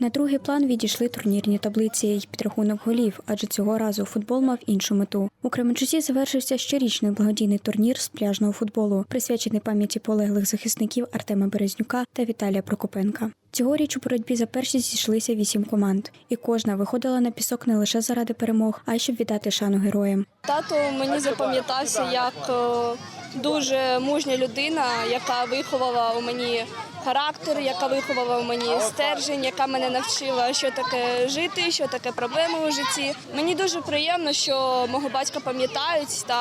На другий план відійшли турнірні таблиці й підрахунок голів, адже цього разу футбол мав іншу мету. У Кременчуці завершився щорічний благодійний турнір з пляжного футболу, присвячений пам'яті полеглих захисників Артема Березнюка та Віталія Прокопенка. Цьогоріч у боротьбі за першість зійшлися вісім команд, і кожна виходила на пісок не лише заради перемог, а й щоб віддати шану героям. Тато мені запам'ятався як е, дуже мужня людина, яка виховала у мені характер, яка виховала у мені стержень, яка мене навчила, що таке жити, що таке проблеми у житті. Мені дуже приємно, що мого батька пам'ятають, та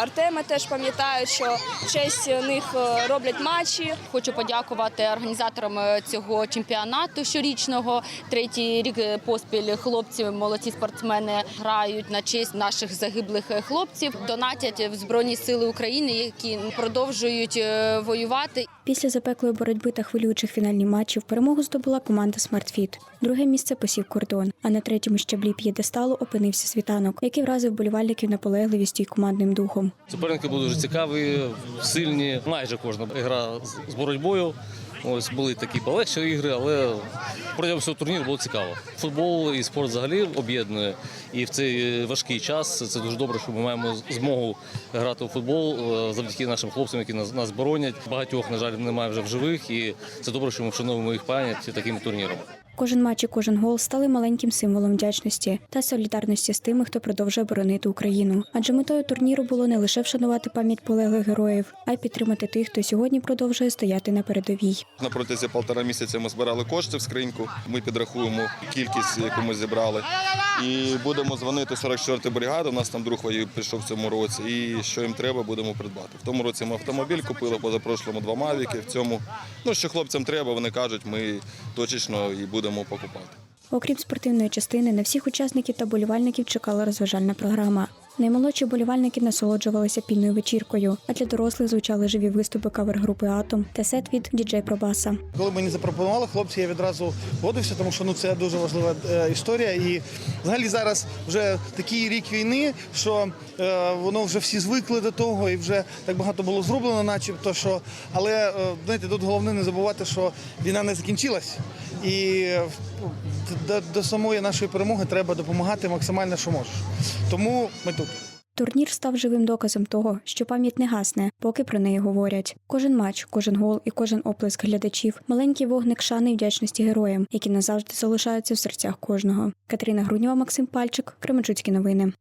Артема теж пам'ятають, що в честь них е, роблять матчі. Хочу подякувати організаторам е, цього чемпіонату щорічного. Третій рік е, поспіль хлопці, молоді спортсмени грають на честь наших загиблих е, хлопців, донатять в Збройні Сили України, які продовжують е, воювати. Після запеклої боротьби та хвилюючих фінальних матчів перемогу здобула команда SmartFit. Друге місце посів кордон, а на третьому щаблі п'єдесталу опинився світанок, який вразив болівальників наполегливістю і командним духом. Суперники були дуже цікаві, сильні. Майже кожна гра з боротьбою. Ось були такі полегші ігри, але протягом всього турніру було цікаво. Футбол і спорт взагалі об'єднує. І в цей важкий час це дуже добре, що ми маємо змогу грати у футбол е, завдяки нашим хлопцям, які нас, нас боронять. Багатьох, на жаль, немає вже в живих, і це добре, що ми вшановуємо їх пам'ять таким турніром. Кожен матч і кожен гол стали маленьким символом вдячності та солідарності з тими, хто продовжує боронити Україну. Адже метою турніру було не лише вшанувати пам'ять полеглих героїв, а й підтримати тих, хто сьогодні продовжує стояти на передовій. На протязі полтора місяця ми збирали кошти в скриньку. Ми підрахуємо кількість, яку ми зібрали. І будемо дзвонити 44-й бригаді. У нас там друг воює, пішов в цьому році. І що їм треба, будемо придбати. В тому році ми автомобіль купили, позапрошлому два мавіки. В цьому, ну що хлопцям треба, вони кажуть, ми точечно і будемо покупати. Окрім спортивної частини, на всіх учасників та болівальників чекала розважальна програма. Наймолодші болівальники насолоджувалися пільною вечіркою, а для дорослих звучали живі виступи кавер-групи Атом та сет від діджей Пробаса. Коли мені запропонували хлопці, я відразу погодився, тому що ну це дуже важлива е, історія. І взагалі зараз вже такий рік війни, що е, воно вже всі звикли до того, і вже так багато було зроблено, начебто що. Але е, знаєте, тут головне не забувати, що війна не закінчилась, і до, до самої нашої перемоги треба допомагати максимально, що можеш. Тому ми тут. Турнір став живим доказом того, що пам'ять не гасне, поки про неї говорять. Кожен матч, кожен гол і кожен оплеск глядачів маленький вогник шани і вдячності героям, які назавжди залишаються в серцях кожного. Катерина Груднєва, Максим Пальчик, Кременчуцькі новини.